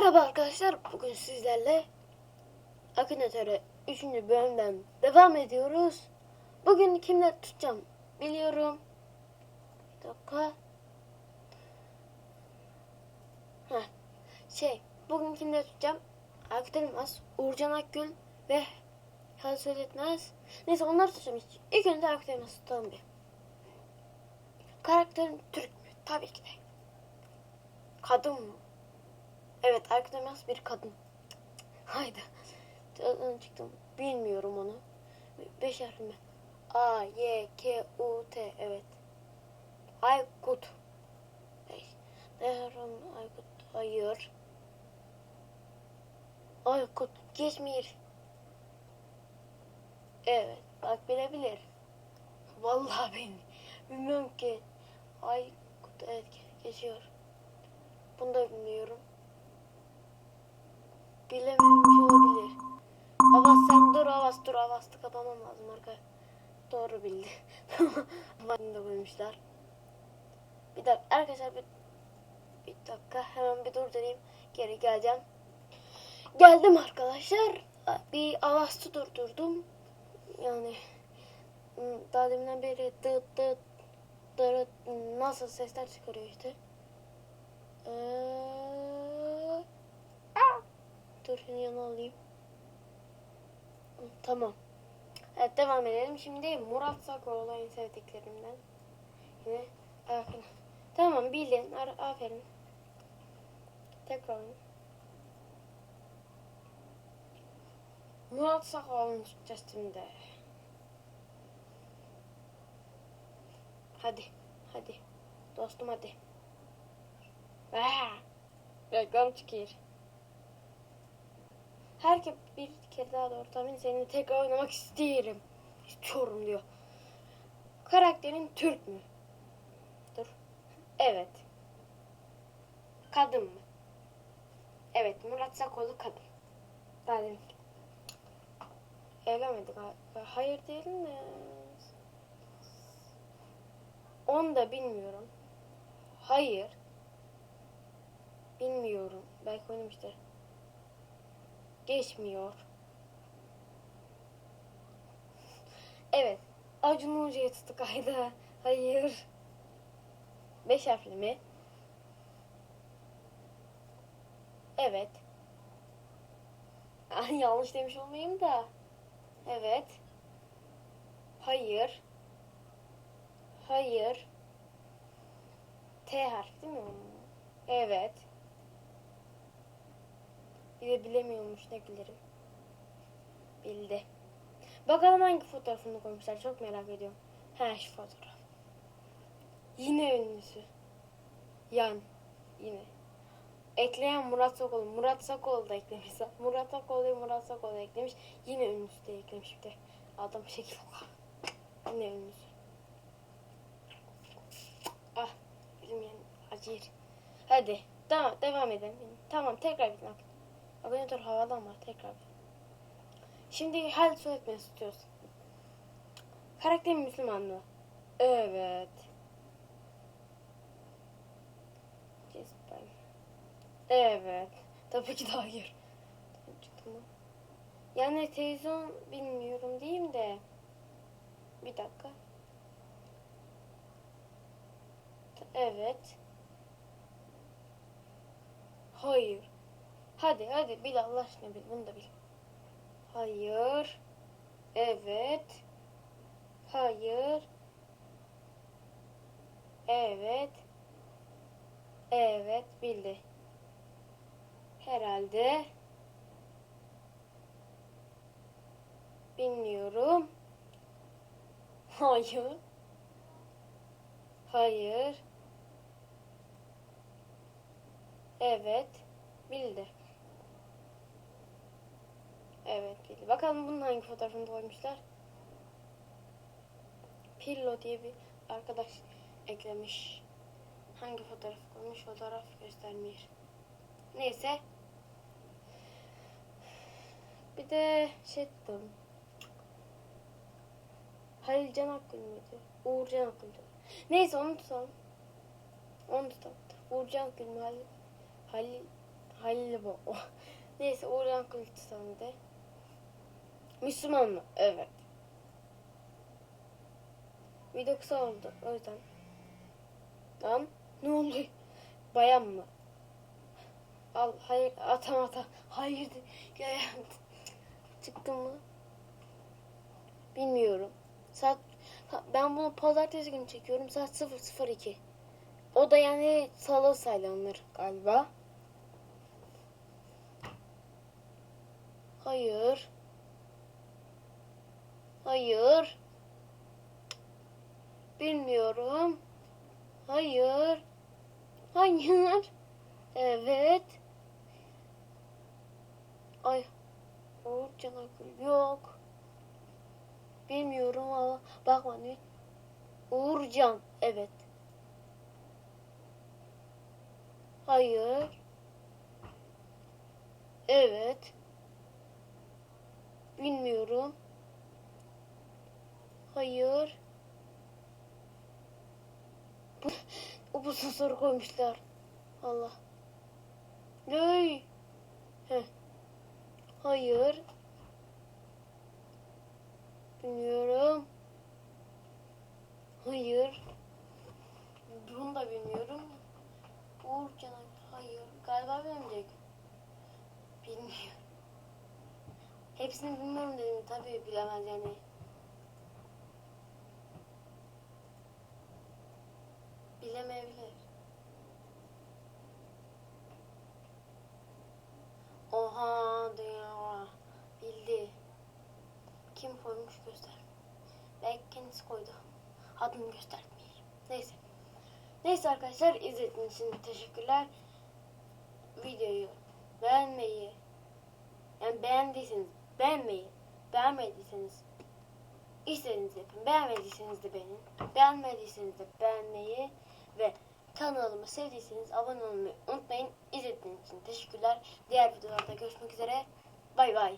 Merhaba arkadaşlar. Bugün sizlerle Akinatöre 3. bölümden devam ediyoruz. Bugün kimle tutacağım biliyorum. Bir dakika. Heh. Şey, bugün kimle tutacağım? Aykut Elmas, Uğurcan Akgül ve Hal Söyletmez. Neyse onları tutacağım. İlk önce Aykut tutalım bir. Karakterin Türk mü? Tabii ki de. Kadın mı? Evet Aykut Elmas bir kadın. Haydi. Çıktım. Bilmiyorum onu. Beş harfli mi? A, Y, K, U, T. Evet. Aykut. Derim Aykut. Hayır. Aykut. Geçmir. Evet. Bak bilebilir. Vallahi ben bilmiyorum ki. Aykut evet geçiyor. Bunu da bilmiyorum. Bilememiş olabilir. Avaz sen dur Avaz dur Avaz'ı kapamam lazım arka. Doğru bildi. Avaz'ını da koymuşlar. Bir dakika arkadaşlar bir, bir dakika hemen bir durdurayım. Geri geleceğim. Geldim arkadaşlar. Bir Avaz'ı durdurdum. Yani hmm, daha deminden beri dıt dıt dıt nasıl sesler çıkarıyor işte. Ee, dur şunu yana alayım. Tamam. Evet devam edelim. Şimdi Murat Sakoğlu en sevdiklerimden. Yine aferin. Tamam bildin. Aferin. Tekrar. Murat Sakoğlu'nu tutacağız. Hadi. Hadi. Dostum hadi. Aa, reklam çıkıyor. Herkes bir kere daha doğru tahmin seninle tekrar oynamak isterim. İstiyorum diyor. Karakterin Türk mü? Dur. Evet. Kadın mı? Evet. Murat Sakoğlu kadın. Daha demin. Evlenmedik. ha- Hayır diyelim de. Onu da bilmiyorum. Hayır. Bilmiyorum. Belki oynamıştır. Geçmiyor. Evet. Acun Hoca'ya tuttuk ayda. Hayır. Beş harfli mi? Evet. Yanlış demiş olmayayım da. Evet. Hayır. Hayır. T harfi değil mi? Evet. Bilemiyormuş ne bilirim. Bildi. Bakalım hangi fotoğrafını koymuşlar çok merak ediyorum. Ha şu fotoğraf. Yine ünlüsü. Yan. Yine. Ekleyen Murat Sokoğlu. Murat Sokoğlu da eklemiş. Murat Sokoğlu'yu Murat Sokoğlu eklemiş. Yine ünlüsü de eklemiş bir de. Adam şekil Yine ünlüsü. Ah. Yani acır. Hadi. Tamam devam edelim. Tamam tekrar bir dakika. Organizatör havadan var tekrar. Şimdi hal söyletmeni istiyorsun. Karakterin Müslüman mı? Evet. Evet. Tabii ki de hayır. Yani televizyon bilmiyorum diyeyim de. Bir dakika. Evet. Hayır. Hadi hadi bil Allah aşkına bil. Bunu da bil. Hayır. Evet. Hayır. Evet. Evet bildi. Herhalde. Bilmiyorum. Hayır. Hayır. Evet. Bildi. Evet bildi. Bakalım bunun hangi fotoğrafını koymuşlar. Pirlo diye bir arkadaş eklemiş. Hangi fotoğraf koymuş? Fotoğraf göstermiyor. Neyse. Bir de şey tuttum. Halil Can Akgül müydü? Uğur Can Akgül'dü. Neyse onu tutalım. Onu tutalım. Uğur Can Akgül mü? Halil, Halil Halil bu. Neyse Uğurcan Kılıçdaroğlu. Müslüman mı? Evet. Video kısa oldu o yüzden. Lan ne oluyor? Bayan mı? Al hayır atam ata. Hayır. Ya, Çıktı mı? Bilmiyorum. Saat ben bunu pazartesi günü çekiyorum. Saat 002. O da yani salı saylanır galiba. Hayır. Hayır. Bilmiyorum. Hayır. Hayır. Evet. Ay. Uğur Canakül yok. Bilmiyorum ama bakma ne? Uğurcan. Evet. Hayır. Evet. Bilmiyorum. Hayır. Bu, upuzun soru koymuşlar. Allah. Ney? Heh. Hayır. Bilmiyorum. Hayır. Bunu da bilmiyorum. Uğur. Hayır. Galiba bilemeyecek. Bilmiyorum. Hepsini bilmiyorum dedim. Tabii bilemez yani. Bilemeyebilir. Oha dünya. Bildi. Kim koymuş göster. Belki kendisi koydu. Adını göstermeyelim. Neyse. Neyse arkadaşlar izlediğiniz için teşekkürler. Videoyu beğenmeyi yani beğendiyseniz beğenmeyi beğenmediyseniz istediğinizi yapın. Beğenmediyseniz de beğenin. Beğenmediyseniz de beğenmeyi ve kanalımı sevdiyseniz abone olmayı unutmayın. İzlediğiniz için teşekkürler. Diğer videolarda görüşmek üzere. Bay bay.